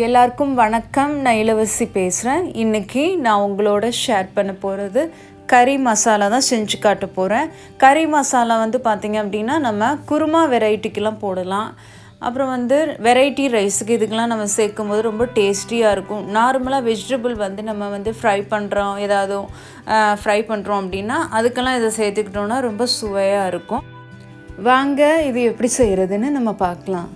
எல்லாருக்கும் வணக்கம். நான் இளவரசி பேசுகிறேன் இன்றைக்கி நான் உங்களோட ஷேர் பண்ண போகிறது கறி மசாலா தான் செஞ்சு காட்ட போகிறேன் கறி மசாலா வந்து பார்த்திங்க அப்படின்னா நம்ம குருமா வெரைட்டிக்கெலாம் போடலாம். அப்புறம் வந்து வெரைட்டி ரைஸுக்கு இதுக்கெலாம் நம்ம சேர்க்கும் போது ரொம்ப டேஸ்டியாக இருக்கும். நார்மலாக வெஜிடபிள் வந்து நம்ம வந்து ஃப்ரை பண்ணுறோம் ஏதாவது ஃப்ரை பண்ணுறோம் அப்படின்னா அதுக்கெல்லாம் இதை சேர்த்துக்கிட்டோன்னா ரொம்ப சுவையாக இருக்கும். வாங்க இது எப்படி செய்கிறதுன்னு நம்ம பார்க்கலாம்.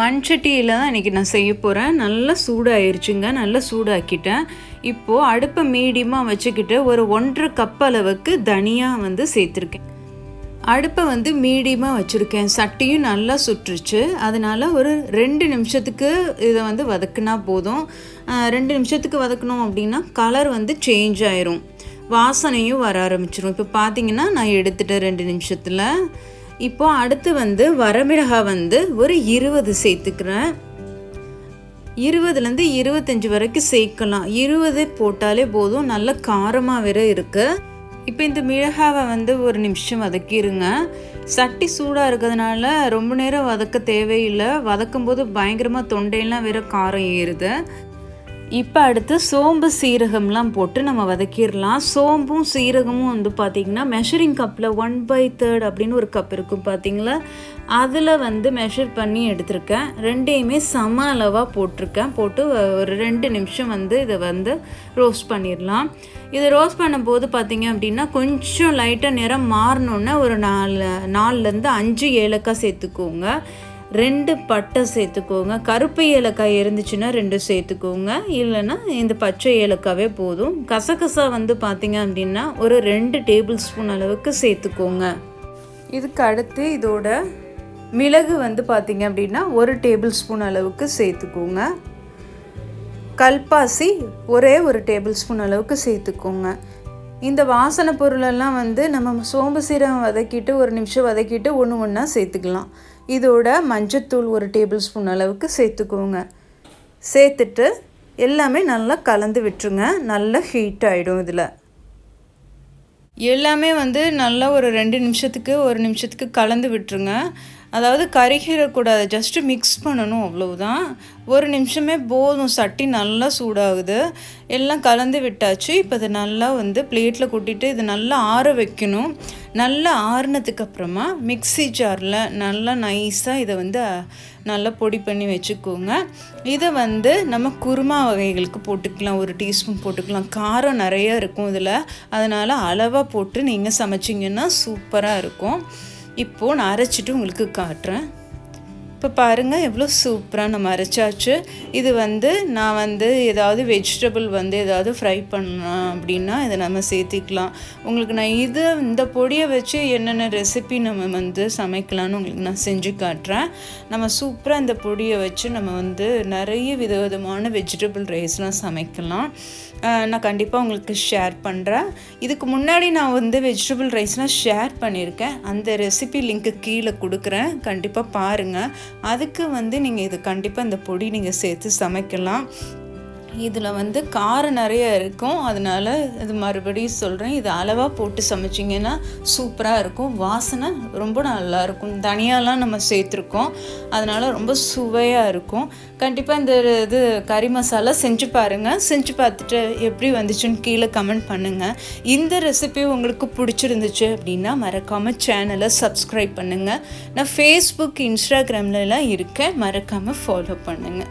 மண்சட்டியில் தான் இன்றைக்கி நான் செய்ய போகிறேன் நல்லா சூடாயிருச்சுங்க. நல்லா சூடாக்கிட்டேன். இப்போது அடுப்பை மீடியமாக வச்சுக்கிட்டு ஒரு ஒன்றரை கப் அளவுக்கு தனியாக வந்து சேர்த்துருக்கேன். அடுப்பை வந்து மீடியமாக வச்சுருக்கேன். சட்டியும் நல்லா சுற்றுச்சு. அதனால் ஒரு ரெண்டு நிமிஷத்துக்கு இதை வந்து வதக்குனா போதும். ரெண்டு நிமிஷத்துக்கு வதக்கணும் அப்படின்னா கலர் வந்து சேஞ்ச் ஆயிரும். வாசனையும் வர ஆரம்பிச்சிடும் இப்போ பார்த்தீங்கன்னா நான் எடுத்துட்டேன் ரெண்டு நிமிஷத்தில் இப்போ அடுத்து வந்து வரமிளகாய் வந்து ஒரு இருபது சேர்த்துக்கிறேன். இருபதுலேருந்து இருபத்தஞ்சி வரைக்கும் சேர்க்கலாம். இருபது போட்டாலே போதும். நல்ல காரமாக வேற இருக்குது இப்போ இந்த மிளகாவை வந்து ஒரு நிமிஷம் வதக்கிடுங்க சட்டி சூடாக இருக்கிறதுனால ரொம்ப நேரம் வதக்க தேவையில்லை. வதக்கும் போது பயங்கரமாக தொண்டையெல்லாம் வேற காரம் ஏறுது. இப்போ அடுத்து சோம்பு சீரகம்லாம் போட்டு நம்ம வதக்கிடலாம். சோம்பும் சீரகமும் வந்து பார்த்திங்கன்னா மெஷரிங் கப்பில் ஒன் பை தேர்ட் அப்படின்னு ஒரு கப் இருக்கும் பார்த்தீங்களா அதில் வந்து மெஷர் பண்ணி எடுத்திருக்கேன். ரெண்டையுமே சம அளவாக போட்டிருக்கேன். போட்டு ஒரு ரெண்டு நிமிஷம் வந்து இதை வந்து ரோஸ்ட் பண்ணிடலாம். இதை ரோஸ்ட் பண்ணும்போது பார்த்திங்க அப்படின்னா கொஞ்சம் லைட்டாக நிறம் மாறினோன்னே ஒரு நாலு நாலுலேருந்து அஞ்சு ஏலக்காய் சேர்த்துக்கோங்க. ரெண்டு பட்டை சேர்த்துக்கோங்க. கருப்பு ஏலக்காய் இருந்துச்சுன்னா ரெண்டு சேர்த்துக்கோங்க. இல்லைன்னா இந்த பச்சை ஏலக்காவே போதும். கசகசா வந்து பார்த்திங்க அப்படின்னா ஒரு ரெண்டு டேபிள் ஸ்பூன் அளவுக்கு சேர்த்துக்கோங்க. இதுக்கு அடுத்து இதோட மிளகு வந்து பார்த்திங்க அப்படின்னா ஒரு டேபிள் ஸ்பூன் அளவுக்கு சேர்த்துக்கோங்க. கல்பாசி ஒரே ஒரு டேபிள் ஸ்பூன் அளவுக்கு சேர்த்துக்கோங்க. இந்த வாசனை பொருளெல்லாம் வந்து நம்ம சோம்பு சீரகம் வதக்கிட்டு ஒரு நிமிஷம் வதக்கிட்டு ஒன்று ஒன்றா சேர்த்துக்கலாம். இதோட மஞ்சத்தூள் ஒரு டேபிள் ஸ்பூன் அளவுக்கு சேர்த்துக்கோங்க. சேர்த்துட்டு எல்லாமே நல்லா கலந்து விட்டுருங்க. நல்லா ஹீட் ஆகிடும் இதில். எல்லாமே வந்து நல்லா ஒரு ரெண்டு நிமிஷத்துக்கு ஒரு நிமிஷத்துக்கு கலந்து விட்டுருங்க. அதாவது கருகிடக்கூடாது. ஜஸ்ட்டு மிக்ஸ் பண்ணணும் அவ்வளவுதான். ஒரு நிமிஷமே போதும். சட்டி நல்லா சூடாகுது. எல்லாம் கலந்து விட்டாச்சு. இப்போ இது நல்லா வந்து பிளேட்டில் கொட்டிட்டு இதை நல்லா ஆற வைக்கணும். நல்லா ஆறுனதுக்கு அப்புறமா மிக்சி ஜாரில் நல்லா நைஸாக இதை வந்து நல்லா பொடி பண்ணி வச்சுக்கோங்க. இதை வந்து நம்ம குருமா வகைகளுக்கு போட்டுக்கலாம். ஒரு டீஸ்பூன் போட்டுக்கலாம். காரம் நிறைய இருக்கும் இதில். அதனால் அளவாக போட்டு நீங்கள் சமைச்சிங்கன்னா சூப்பராக இருக்கும். இப்போது நான் அரைச்சிட்டு உங்களுக்கு காட்டுறேன். இப்போ பாருங்கள் எவ்வளோ சூப்பராக நம்ம அரைச்சாச்சு. இது வந்து நான் வந்து ஏதாவது வெஜிடபிள் வந்து ஏதாவது ஃப்ரை பண்ணலாம் அப்படின்னா இதை நம்ம சேர்த்திக்கலாம். உங்களுக்கு நான் இது இந்த பொடியை வச்சு என்னென்ன ரெசிபி நம்ம வந்து சமைக்கலான்னு உங்களுக்கு நான் செஞ்சு காட்டுறேன். நம்ம சூப்பராக இந்த பொடியை வச்சு நம்ம வந்து நிறைய விதவிதமான வெஜிடபிள் ரைஸ்லாம் சமைக்கலாம். நான் கண்டிப்பாக உங்களுக்கு ஷேர் பண்ணுறேன் இதுக்கு முன்னாடி நான் வந்து வெஜிடபிள் ரைஸ்லாம் ஷேர் பண்ணியிருக்கேன். அந்த ரெசிபி லிங்க்கு கீழே கொடுக்குறேன். கண்டிப்பாக பாருங்கள் அதுக்கு வந்து நீங்கள் இது கண்டிப்பாக இந்த பொடி நீங்கள் சேர்த்து சமைக்கலாம். இதில் வந்து காரம் நிறைய இருக்கும். அதனால் இது மறுபடியும் சொல்கிறேன் இது அளவாக போட்டு சமைச்சிங்கன்னா சூப்பராக இருக்கும். வாசனை ரொம்ப நல்லாயிருக்கும் தனியாலாம் நம்ம சேர்த்துருக்கோம். அதனால் ரொம்ப சுவையாக இருக்கும். கண்டிப்பாக இந்த இது கறி மசாலா செஞ்சு பாருங்கள் செஞ்சு பார்த்துட்டு எப்படி வந்துச்சுன்னு கீழே கமெண்ட் பண்ணுங்கள் இந்த ரெசிபி உங்களுக்கு பிடிச்சிருந்துச்சு அப்படின்னா மறக்காமல் சேனலை சப்ஸ்கிரைப் பண்ணுங்கள் நான் ஃபேஸ்புக் இன்ஸ்டாகிராம்லலாம் இருக்கேன். மறக்காமல் ஃபாலோ பண்ணுங்கள்